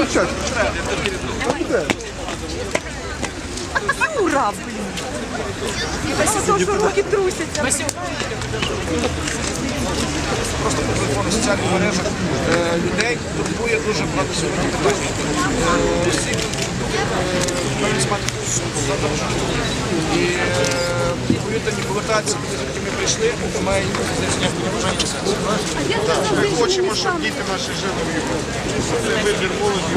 кричать. Юра, блін. Ось то, що руки трусяться. просто по телефону соціальних мережах е, людей турбує дуже багато сьогодні питань. Е, Всі мають мати задовження. І е, повірте, повертатися, звідки ми прийшли, немає ніякого бажання. Ми хочемо, щоб діти наші жили в Європі. Це вибір молоді.